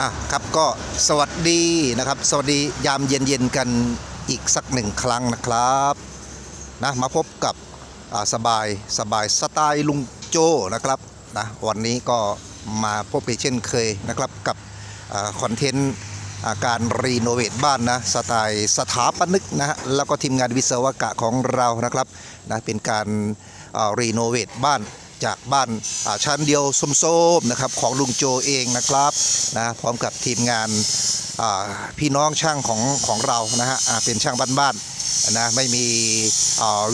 อะครับก็สวัสดีนะครับ สวัสดียามเย็นๆกันอีกสักหนึ่งครั้งนะครับนะมาพบกับสบายสบายสไตล์ลุงโจนะครับนะวันนี้ก็มาพบอีกเช่นเคยนะครับกับอคอนเทนต์การรีโนเวทบ้านนะสไตล์สถาปนิกนะฮะแล้วก็ทีมงานวิศวกะของเรานะครับนะเป็นการรีโนเวทบ้าน จากบ้านาชั้นเดียวส้มๆนะครับของลุงโจเองนะครับนะพร้อมกับทีมงานาพี่น้องช่างของของเรานะฮะเป็นช่างบ้านๆนะไม่มี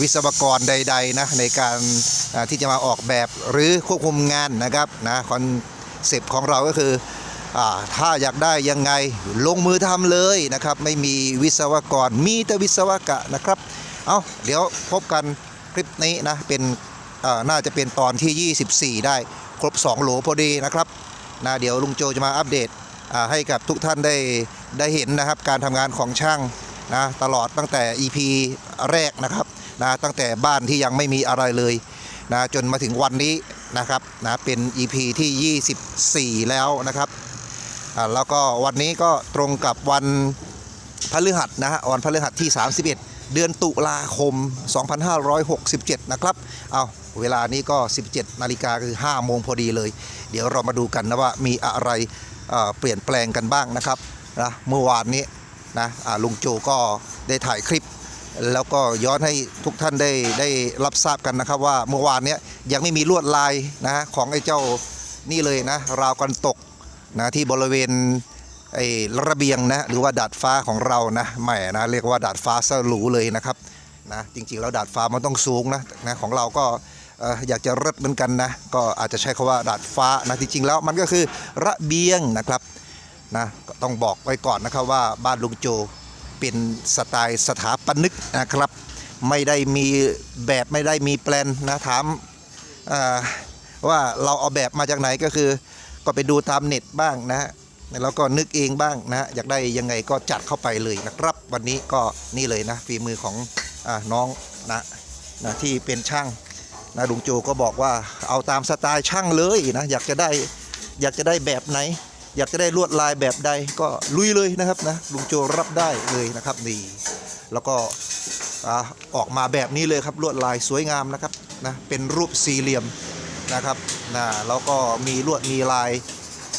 วิศวกรใดๆนะในการาที่จะมาออกแบบหรือควบคุมงานนะครับนะคอนเซปต์ของเราก็คือถ้าอยากได้ยังไงลงมือทำเลยนะครับ ไม่มีวิศวกรมีแต่วิศวกะนะครับ เอาเดี๋ยวพบกันคลิปนี้นะเป็น น่าจะเป็นตอนที่ 24 ได้ครบ 2 โหลพอดีนะครับนะเดี๋ยวลุงโจจะมาอัปเดตให้กับทุกท่านได้ได้เห็นนะครับ การทำงานของช่างนะตลอดตั้งแต่ EP แรกนะครับนะตั้งแต่บ้านที่ยังไม่มีอะไรเลยนะจนมาถึงวันนี้นะครับนะเป็น EP ที่ 24 แล้วนะครับแล้วก็วันนี้ก็ตรงกับวันพฤหัสนะฮะวันพฤหัสที่ 31 เดือนตุลาคม 2567 นะครับ เอาเวลานี้ก็ 17 นาฬิกาคือ 5 โมงพอดีเลย เดี๋ยวเรามาดูกันนะว่ามีอะไรเเปลี่ยนแปลงกันบ้างนะครับนะเมื่อวานนี้นะลุงโจก็ได้ถ่ายคลิป แล้วก็ย้อนให้ทุกท่านได้ได้รับทราบกันนะครับ ว่าเมื่อวานนี้ยังไม่มีลวดลายนะของไอ้เจ้านี่เลยนะราวกันตกนะที่บริเวณ ไอ้ระเบียงนะหรือว่าดาดฟ้าของเรานะแหม่นะเรียกว่าดาดฟ้าสรูเลยนะครับนะจริงๆแล้วดาดฟ้ามันต้องสูงนะนะของเราก็ออยากจะเริดเหมือนกันนะก็อาจจะใช้คาว่าดาดฟ้านะจริงๆแล้วมันก็คือระเบียงนะครับนะก็ต้องบอกไว้ก่อนนะครับว่าบ้านลุงโจเป็นสไตล์สถาปนิกนะครับ ไม่ได้มีแบบไม่ได้มีแปลนนะถามว่าเราเอาแบบมาจากไหนก็คือ ก็ไปดูตามเน็ตบ้างนะ แล้วก็นึกเองบ้างนะอยากได้ยังไงก็จัดเข้าไปเลยนะครับ วันนี้ก็นี่เลยนะฝีมือของอน้องนะนะที่เป็นช่างนะลุงโจก็บอกว่าเอาตามสไตล์ช่างเลยนะอยากจะได้อยากจะได้แบบไหน อยากจะได้ลวดลายแบบใดก็ลุยเลยนะครับนะลุงโจรับได้เลยนะครับนี่แล้วก็ออกมาแบบนี้เลยครับลวดลายสวยงามนะครับนะเป็นรูปสี่เหลี่ยมนะครับนะแล้วก็มีลวดมีลาย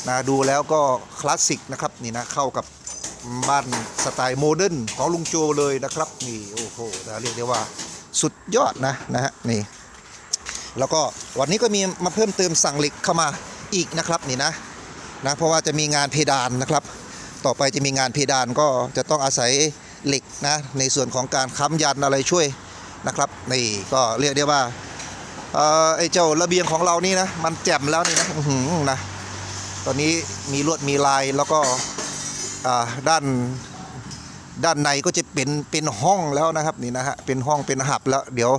นะดูแล้วก็คลาสสิกนะครับนี่นะเข้ากับบ้านสไตล์โมเดิร์นของลุงโจเลยนะครับนี่โอ้โหนะเรียกได้ว่าสุดยอดนะนะฮะนี่แล้วก็วันนี้ก็มีมาเพิ่มเติมสั่งเหล็กเข้ามาอีกนะครับนี่นะนะเพราะว่าจะมีงานเพดานนะครับ ต่อไปจะมีงานเพดานก็จะต้องอาศัยเหล็กนะในส่วนของการค้ำยันอะไรช่วยนะครับนี่ก็เรียกได้ว่าไอ้เจ้าระเบียงของเรานี่นะมันแจ่มแล้วนี่นะนะ ตอนนี้มีลวดมีลายแล้วก็ด้านด้านในก็จะเป็นเป็นห้องแล้วนะครับนี่นะฮะเป็นห้องเป็นหับแล้ว เดี๋ยว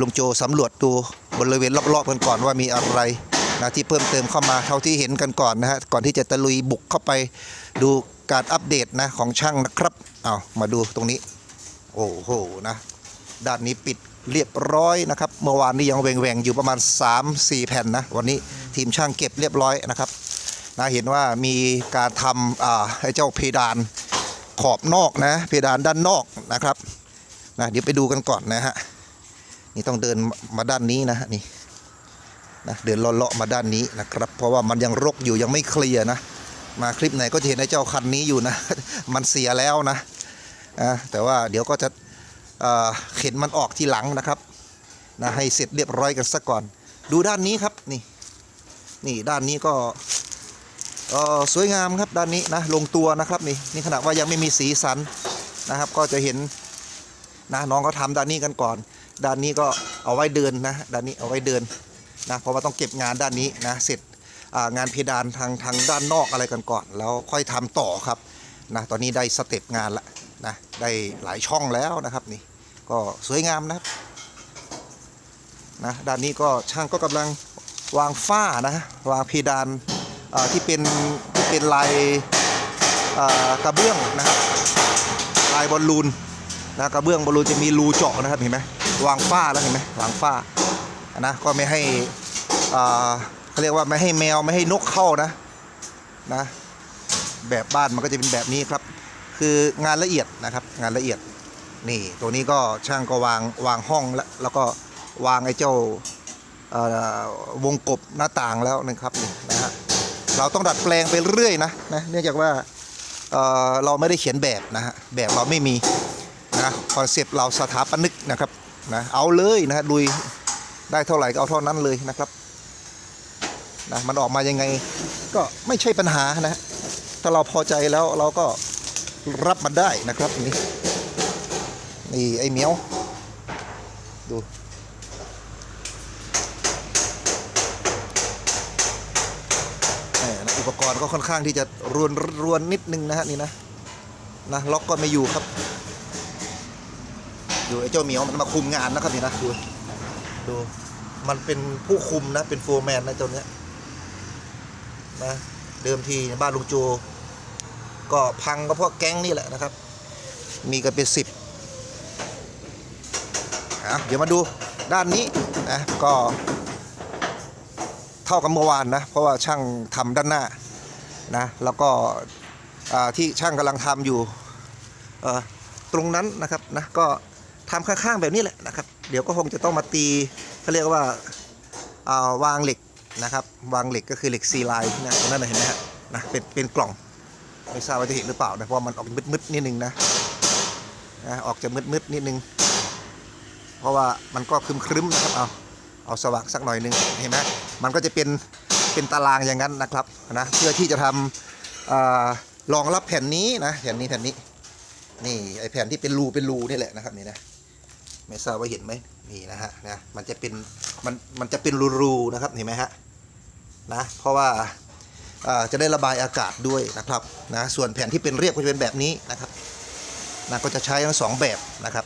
ลุงโจสำรวจดูบริเวณรอบๆกันก่อนว่ามีอะไรนะที่เพิ่มเติมเข้ามาเท่าที่เห็นกันก่อนนะฮะก่อนที่จะตะลุยบุกเข้าไปดูการอัปเดตนะของช่างนะครับเอามาดูตรงนี้ โอ้โหนะด้านนี้ปิดเรียบร้อยนะครับ เมื่อวานนี้ยังแหวงๆอยู่ประมาณ 3-4 แผ่นนะ วันนี้ทีมช่างเก็บเรียบร้อยนะครับ นะเห็นว่ามีการทำอ่าไอ้เจ้าเพดานขอบนอกนะเพดานด้านนอกนะครับนะเดี๋ยวไปดูกันก่อนนะฮะนี่ต้องเดินมาด้านนี้นะฮะนี่นะเดินเลาะๆมาด้านนี้นะครับ เพราะว่ามันยังรกอยู่ยังไม่เคลียร์นะ มาคลิปไหนก็จะเห็นไอ้เจ้าคันนี้อยู่นะ มันเสียแล้วนะอ่าแต่ว่าเดี๋ยวก็จะเอ่อเข็นมันออกทีหลังนะครับนะให้เสร็จเรียบร้อยกันซะก่อน ดูด้านนี้ครับนี่นี่ด้านนี้ก็ ออสวยงามครับด้านนี้นะลงตัวนะครับนี่นี่ขณะว่ายังไม่มีสีสันนะครับ ก็จะเห็นนะน้องเขาทำด้านนี้กันก่อน ด้านนี้ก็เอาไว้เดินนะด้านนี้เอาไว้เดินนะเพราะว่าต้องเก็บงานด้านนี้นะเสร็จงานเพดานทางทางด้านนอกอะไรกันก่อน แล้วค่อยทำต่อครับนะตอนนี้ได้สเต็ปงานละนะได้หลายช่องแล้วนะครับนี่ก็สวยงามนะครับนะด้านนี้ก็ช่างก็กำลังวางฝ้านะวางเพดาน ที่เป็นที่เป็นลายกระเบื้องนะครับลายบอลลูนนะกระเบื้องบอลลูนจะมีรูเจาะนะครับเห็นไหมวางฝ้าแล้วเห็นไหมวางฝ้านะก็ไม่ให้เอ่อเขาเรียกว่าไม่ให้แมวไม่ให้นกเข้านะนะแบบบ้านมันก็จะเป็นแบบนี้ครับ คืองานละเอียดนะครับงานละเอียดนี่ตัวนี้ก็ช่างก็วางวางห้องแล้วแล้วก็วางไอ้เจ้าวงกบหน้าต่างแล้วนะครับนี่นะฮะ เราต้องดัดแปลงไปเรื่อยนะนะเนื่องจากว่าเเราไม่ได้เขียนแบบนะฮะแบบเราไม่มีนะคอนเซปต์เราสถาปนิกนะครับนะเอาเลยนะฮะลุยได้เท่าไหร่ก็เอาเท่านั้นเลยนะครับนะมันออกมายังไงก็ไม่ใช่ปัญหานะฮะถ้าเราพอใจแล้วเราก็รับมันได้นะครับนี่นี่ไอ้เหมียวดู แหมนะอุป กรณ์ก็ค่อนข้างที่จะรวนรวนนิดนึงนะฮะนี่นะนะล็อกก็ไม่อยู่ครับดูไอ้เจ้าเหมียวมันมาคุมงานนะครับนี่นะดูดูมันเป็นผู้คุมนะเป็นโฟร์แมนนะเจ้าเนี้ยนะเดิมทีบ้านลุงโจก็พังก็เพราะแก๊งนี่แหละนะครับ มีกันเป็นสิบเดี๋ยวมาดูด้านนี้นะก็เท่ากับเมื่อวานนะ เพราะว่าช่างทำด้านหน้า นะแล้วก็ที่ช่างกำลังทำอยู่ตรงนั้นนะครับนะก็ทำข้างๆแบบนี้แหละนะครับ เดี๋ยวก็คงจะต้องมาตีเขาเรียกว่าาวางเหล็กนะครับวางเหล็กก็คือเหล็กซีไลน์นะตรงนั้นนะเห็นไหมฮะนะเป็นเป็นกล่องไม่ทราบว่าจะเห็นหรือเปล่านะเพราะมันออกมืดๆนิดนึงนะนะออกจะมืดๆนิดนึง เพราะว่ามันก็ครึมๆนะครับเอาเอาสว่างสักหน่อยหนึงเห็นไหมมันก็จะเป็น เป็นตารางอย่างนั้นนะครับนะเพื่อที่จะทำอารองรับแผ่นนี้นะแผ่นนี้แผ่นนี้นี่ไอแผ่นที่เป็นรูเป็นรูนี่แหละนะครับนี่นะไม่ทราบว่าเห็นไหมนี่นะฮะนะมันจะเป็นมันมันจะเป็นรูๆนะครับเห็นไหมฮะนะเพราะว่าอ่าจะได้ระบายอากาศด้วยนะครับนะส่วนแผ่นที่เป็นเรียบก็จะเป็นแบบนี้นะครับนะก็จะใช้ทั้งสองแบบนะครับ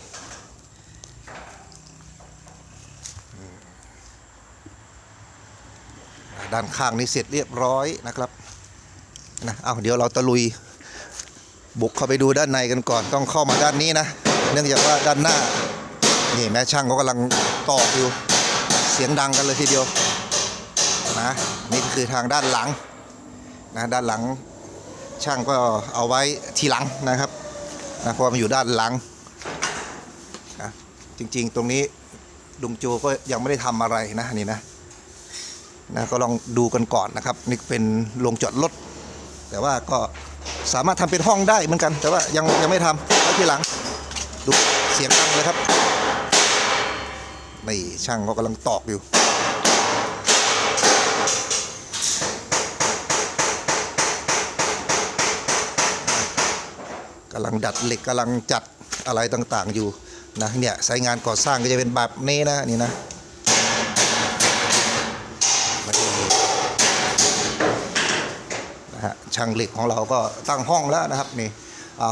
ด้านข้างนี้เสร็จเรียบร้อยนะครับนะเอาเดี๋ยวเราตะลุยบุกเข้าไปดูด้านในกันก่อนต้องเข้ามาด้านนี้นะ เนื่องจากว่าด้านหน้านี่แม่ช่างเขากำลังตอกอยู่เสียงดังกันเลยทีเดียวนะนี่ก็คือทางด้านหลังนะด้านหลังช่างก็เอาไว้ทีหลังนะครับนะเพราะว่ามันอยู่ด้านหลังนะจริงๆ ตรงนี้ลุงโจก็ยังไม่ได้ทำอะไรนะนี่นะ นะก็ลองดูกันก่อนนะครับนี่เป็นโรงจอดรถแต่ว่าก็สามารถทำเป็นห้องได้เหมือนกัน แต่ว่ายังยังไม่ทำไว้ทีหลัง ดูเสียงดังเลยครับนี่ช่างก็กำลังตอกอยู่กำลังดัดเหล็กกำลังจัดอะไรต่างๆอยู่นะเนี่ยสายงานก่อสร้างก็จะเป็นแบบนี้นะนี่นะ นะฮะ ช่างเหล็กของเราก็ตั้งห้องแล้วนะครับนี่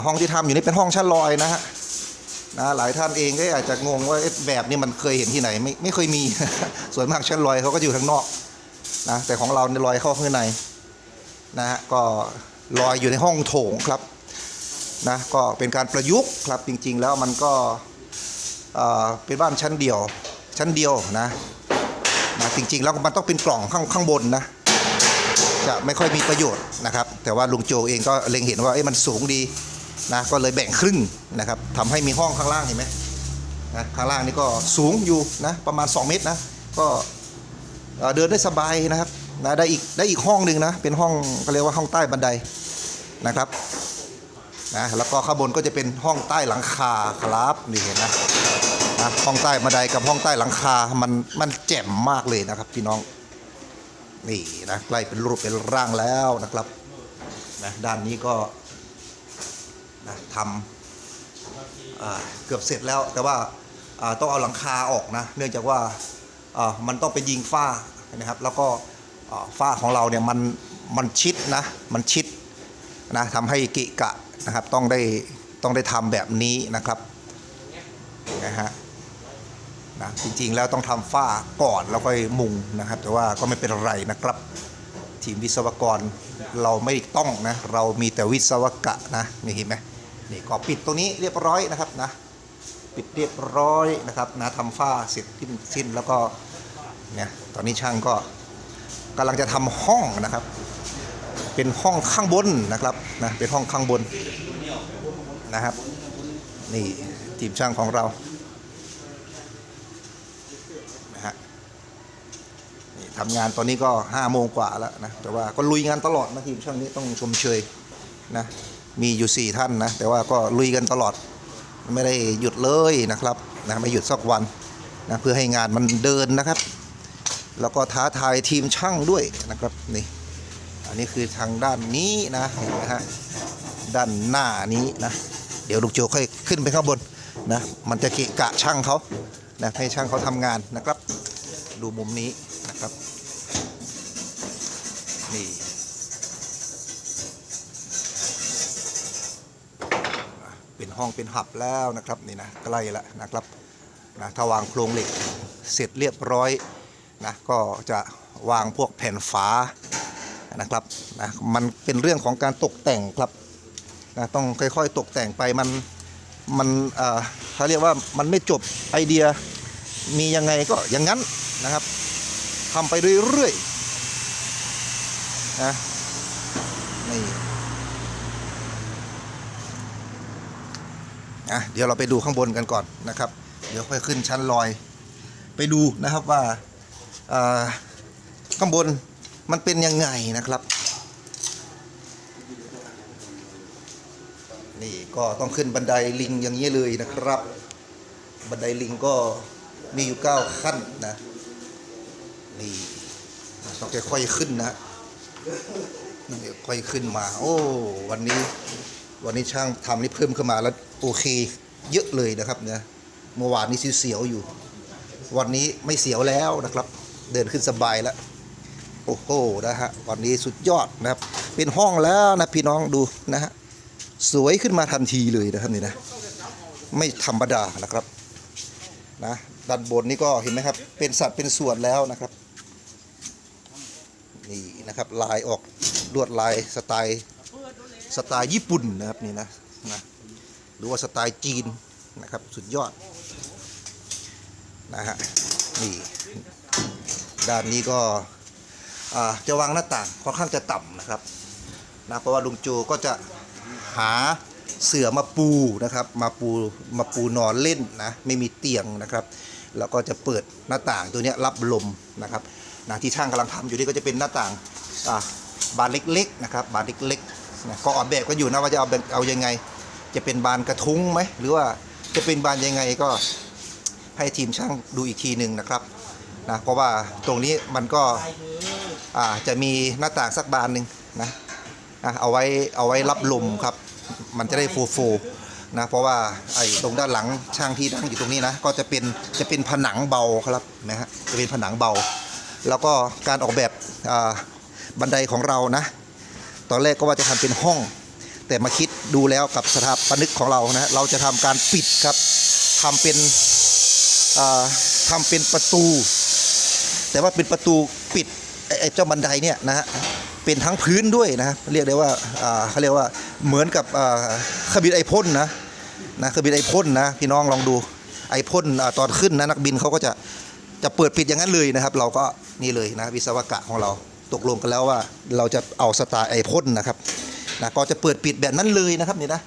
ห้องที่ทำอยู่นี่เป็นห้องชั้นลอยนะฮะนะหลายท่านเองก็อาจจะงงว่าแบบนี้มันเคยเห็นที่ไหนไม่ไม่เคยมี ส่วนมากชั้นลอยเขาก็อยู่ทางนอกนะแต่ของเราเนี่ยลอยเข้าข้างในนะฮะก็ลอยอยู่ในห้องโถงครับนะก็เป็นการประยุกต์ครับจริง ๆ แล้วมันก็เอ่อเป็นบ้านชั้นเดียวชั้นเดียวนะนะจริงๆแล้วมันต้องเป็นกล่องข้างข้างบนนะ จะไม่ค่อยมีประโยชน์นะครับ แต่ว่าลุงโจเองก็เล็งเห็นว่าเอ้มันสูงดีนะก็เลยแบ่งครึ่งนะครับทำให้มีห้องข้างล่างเห็นไหมนะข้างล่างนี่ก็สูงอยู่นะประมาณ 2 เมตรนะก็เดินได้สบายนะครับนะได้อีกได้อีกห้องหนึ่งนะเป็นห้องก็เรียกว่าห้องใต้บันไดนะครับนะแล้วก็ข้างบนก็จะเป็นห้องใต้หลังคาครับนี่เห็นนะนะห้องใต้บันไดกับห้องใต้หลังคามันมันแจ่มมากเลยนะครับพี่น้อง นี่นะใกล้เป็นรูปเป็นร่างแล้วนะครับนะด้านนี้ก็นะทำเกือบเสร็จแล้ว แต่ว่าต้องเอาหลังคาออกนะ เนื่องจากว่ามันต้องไปยิงฝ้านะครับ แล้วก็ฝ้าของเราเนี่ยมันมันชิดนะ มันชิดนะทำให้กิกะนะครับ ต้องได้ต้องได้ทำแบบนี้นะครับนะฮะ นะ จริงๆ แล้วต้องทำฝ้าก่อนแล้วค่อยมุงนะครับ แต่ว่าก็ไม่เป็นไรนะครับ ทีมวิศวกรเราไม่ต้องนะ เรามีแต่วิศวกะนะนี่เห็นไหมนี่ก็ปิดตรงนี้เรียบร้อยนะครับนะปิดเรียบร้อยนะครับนะทำฝ้าเสร็จสิ้นสิ้นแล้วก็เนี่ยตอนนี้ช่างก็กำลังจะทำห้องนะครับ เป็นห้องข้างบนนะครับนะเป็นห้องข้างบนนะครับ นี่ทีมช่างของเรานะฮะนี่ ทำงานตอนนี้ก็5้าโมงกว่าแล้วนะแต่ว่าก็ลุยงานตลอดนะทีมช่างนี้ต้องชมเชยนะมีอยู่ 4 ท่านนะแต่ว่าก็ลุยกันตลอดไม่ได้หยุดเลยนะครับนะไม่หยุดสักวันนะเพื่อให้งานมันเดินนะครับ แล้วก็ท้าทายทีมช่างด้วยนะครับนี่อันนี้คือทางด้านนี้นะเห็นไหมฮะด้านหน้านี้นะเดี๋ยวลูกโจค่อยขึ้นไปข้างบนนะมันจะเกะกะช่างเขานะให้ช่างเขาทำงานนะครับ ดูมุมนี้ ครับ นี่เป็นห้องเป็นหับแล้วนะครับนี่นะใกล้ล้วนะครับนะถ้าวางโครงเหล็กเสร็จเรียบร้อยนะก็จะวางพวกแผ่นฝานะครับนะมันเป็นเรื่องของการตกแต่งครับนะต้องค่อยๆตกแต่งไปมันมันเอ่อเขาเรียกว่ามันไม่จบไอเดียมียังไงก็อย่างนั้นนะครับ ทำไปเรื่อยๆนะนี่อะเดี๋ยวเราไปดูข้างบนกันก่อนนะครับ เดี๋ยวค่อยขึ้นชั้นลอย ไปดูนะครับว่าข้างบนมันเป็นยังไงนะครับ นี่ก็ต้องขึ้นบันไดลิงอย่างนี้เลยนะครับ บันไดลิงก็มีอยู่เก้าขั้นนะ นี่ต้องค่อยๆขึ้นนะนี่ค่อยขึ้นมา โอ้ วันนี้ วันนี้ช่างทำนี่เพิ่มขึ้นมาแล้วโอเค เยอะเลยนะครับเนี่ยเมื่อวานนี้เสียวๆอยู่ วันนี้ไม่เสียวแล้วนะครับ เดินขึ้นสบายแล้ว โอ้โหนะฮะวันนี้สุดยอดนะครับ เป็นห้องแล้วนะพี่น้องดูนะฮะสวยขึ้นมาทันทีเลยนะครับนี่นะไม่ธรรมดานะครับนะด้านบนนี่ก็เห็นไหมครับ เป็นสัตว์เป็นส่วนแล้วนะครับ นี่นะครับลายออกลวดลายสไตล์สไตล์ญี่ปุ่นนะครับนี่นะนะหรือว่าสไตล์จีนนะครับสุดยอดนะฮะนี่ด้านนี้ก็จะวางหน้าต่างค่อนข้างจะต่ำนะครับนะเพราะว่าลุงโจก็จะหาเสื่อมาปูนะครับมาปูมาปูนอนเล่นนะไม่มีเตียงนะครับ แล้วก็จะเปิดหน้าต่างตัวนี้รับลมนะครับ นะที่ช่างกำลังทำอยู่นี่ก็จะเป็นหน้าต่างบานเล็กๆนะครับบานเล็กๆนะก็ออกแบบก็อยู่นะว่าจะเอาแบบเอายังไง จะเป็นบานกระทุ้งไหมหรือว่าจะเป็นบานยังไงก็ให้ทีมช่างดูอีกทีหนึ่งนะครับนะเพราะว่าตรงนี้มันก็จะมีหน้าต่างสักบานหนึ่งนะนะเอาไว้เอาไว้รับลมครับ มันจะได้ฟูฟูนะเพราะว่าไอ้ตรงด้านหลังช่างที่นั่งอยู่ตรงนี้นะก็จะเป็นจะเป็นผนังเบาครับนะฮะจะเป็นผนังเบา แล้วก็การออกแบบบันไดของเรานะ ตอนแรกก็ว่าจะทำเป็นห้อง แต่มาคิดดูแล้วกับสถาปนิกของเรานะเราจะทำการปิดครับทำเป็นอ่าทำเป็นประตู แต่ว่าเป็นประตูปิดไอ้เจ้าบันไดเนี่ยนะฮะเป็นทั้งพื้นด้วยนะเรียกได้ว่าเขาเรียกว่าเหมือนกับอ่าเครื่องบินไอพ่นนะนะเครื่องบินไอพ่นนะพี่น้องลองดูไอพ่นอ่าตอนขึ้นนะนักบินเขาก็จะ จะเปิดปิดอย่างนั้นเลยนะครับ เราก็นี่เลยนะวิศวกะของเราตกลงกันแล้วว่าเราจะเอาสไตล์ไอพ่นนะครับนะก็จะเปิดปิดแบบนั้นเลยนะครับนี่นะ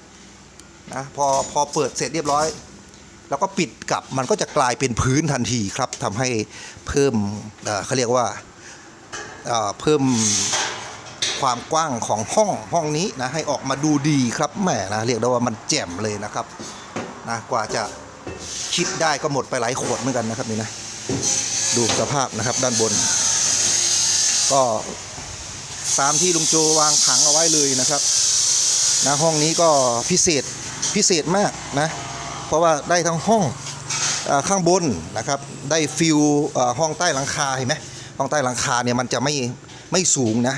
นะพอพอเปิดเสร็จเรียบร้อย แล้วก็ปิดกลับมันก็จะกลายเป็นพื้นทันทีครับทำให้เพิ่มเขาเรียกว่าเพิ่มความกว้างของห้องห้องนี้นะให้ออกมาดูดีครับแหมนะเรียกได้ว่ามันแจ่มเลยนะครับนะกว่าจะคิดได้ก็หมดไปหลายขวดเหมือนกันนะครับนี่นะ ดูสภาพนะครับด้านบน ก็ตามที่ลุงโจวางถังเอาไว้เลยนะครับนะห้องนี้ก็พิเศษพิเศษมากนะเพราะว่าได้ทั้งห้องอข้างบนนะครับได้ฟิลห้องใต้หลังคาเห็นไหมห้องใต้หลังคาเนี่ยมันจะไม่ไม่สูงนะ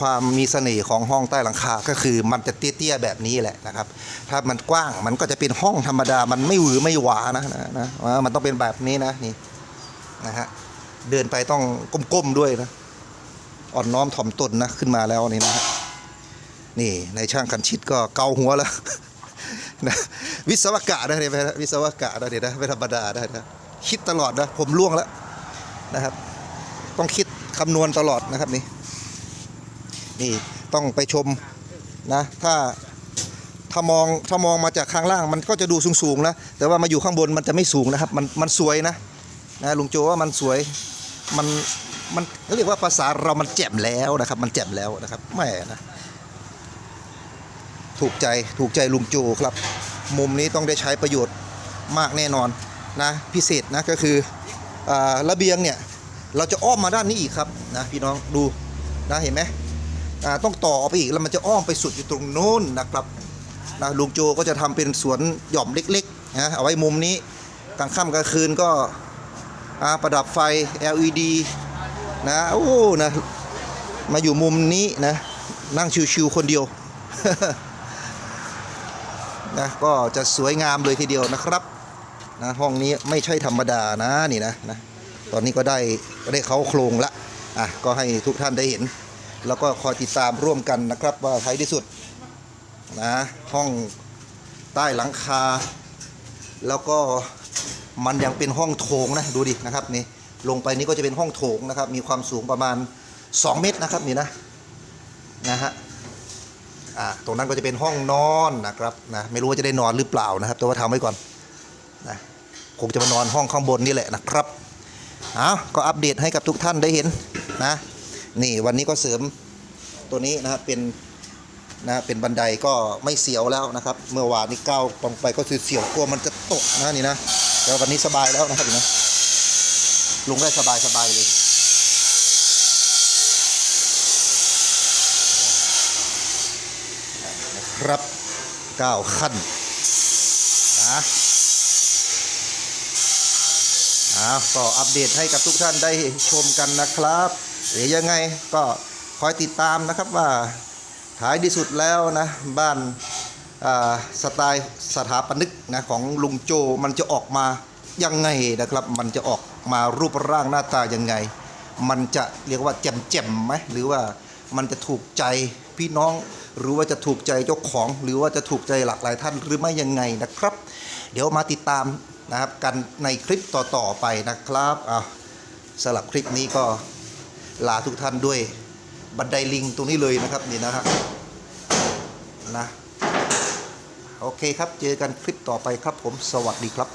ความมีเสน่ห์ของห้องใต้หลังคาก็คือมันจะเตี้ยๆแบบนี้แหละนะครับ ถ้ามันกว้างมันก็จะเป็นห้องธรรมดา มันไม่หวือไม่หวานะนะนะมันต้องเป็นแบบนี้นะนี่ นะฮะเดินไปต้องก้มๆด้วยนะอ่อนน้อมถ่อมตนนะขึ้นมาแล้วนี่นะฮะนี่ในช่างคันชิดก็เกาหัวแล้วนะวิศวกะนะเนี่ยวิศวกะนะเนี่ยนะไม่ธรรมดานะนะคิดตลอดนะผมล่วงแล้วนะครับ ต้องคิดคำนวณตลอดนะครับนี่นี่ต้องไปชมนะถ้าถ้ามองถ้ามองมาจากข้างล่างมันก็จะดูสูงๆนะแต่ว่ามาอยู่ข้างบนมันจะไม่สูงนะครับ มันมันสวยนะ นะลุงโจว่ามันสวยมันมันเขาเรียกว่าภาษาเรามันแจ่มแล้วนะครับ มันแจ่มแล้วนะครับแม่นะถูกใจถูกใจลุงโจครับ มุมนี้ต้องได้ใช้ประโยชน์มากแน่นอนนะพิเศษนะก็คืออระเบียงเนี่ยเราจะอ้อมมาด้านนี้อีกครับนะพี่น้องดูนะเห็นไหมต้องต่อไปอีกแล้วมันจะอ้อมไปสุดอยู่ตรงโน้นนะครับนะลุงโจก็จะทำเป็นสวนหย่อมเล็กๆนะเอาไว้มุมนี้กลางค่ำกลางคืนก็ ประดับไฟ LED นะโอ้นะมาอยู่มุมนี้นะ นั่งชิวๆคนเดียวนะก็จะสวยงามเลยทีเดียวนะครับนะห้องนี้ไม่ใช่ธรรมดานะนี่นะนะตอนนี้ก็ได้ได้เขาโครงละอะก็ให้ทุกท่านได้เห็น แล้วก็คอยติดตามร่วมกันนะครับ ว่าท้ายที่สุดนะห้องใต้หลังคา แล้วก็ มันยังเป็นห้องโถงนะดูดินะครับนี่ลงไปนี่ก็จะเป็นห้องโถงนะครับ มีความสูงประมาณ 2 เมตรนะครับนี่นะนะฮะอ่าตรงนั้นก็จะเป็นห้องนอนนะครับนะไม่รู้ว่าจะได้นอนหรือเปล่านะครับ แต่ว่าทำไว้ก่อนนะคงจะมานอนห้องข้างบนนี่แหละนะครับเอาก็อัปเดตให้กับทุกท่านได้เห็นนะนี่วันนี้ก็เสริมตัวนี้นะครับเป็นนะเป็นบันไดก็ไม่เสียวแล้วนะครับ เมื่อวานนี้ก้าวลงไปก็คือเสียวกลัวมันจะตกนะนี่นะ แต่วันนี้สบายแล้วนะครับนี่นะลงได้สบายสบายเลย ครับก้าวขั้นนะอ่าก็อัปเดตให้กับทุกท่านได้ชมกันนะครับหรือยังไงก็คอยติดตามนะครับว่าท้ายที่สุดแล้วนะบ้าน สไตล์สถาปนิกนะของลุงโจมันจะออกมายังไงนะครับ มันจะออกมารูปร่างหน้าตายังไง มันจะเรียกว่าแจ่มแจ่มๆไหมหรือว่ามันจะถูกใจพี่น้อง หรือว่าจะถูกใจเจ้าของ หรือว่าจะถูกใจหลากหลายท่านหรือไม่ยังไงนะครับ เดี๋ยวมาติดตามนะครับกันในคลิปต่อๆไปนะครับอะสำหรับคลิปนี้ก็ลาทุกท่านด้วยบันไดลิงตรงนี้เลยนะครับนี่นะฮะนะ โอเคครับ เจอกันคลิปต่อไปครับผม สวัสดีครับ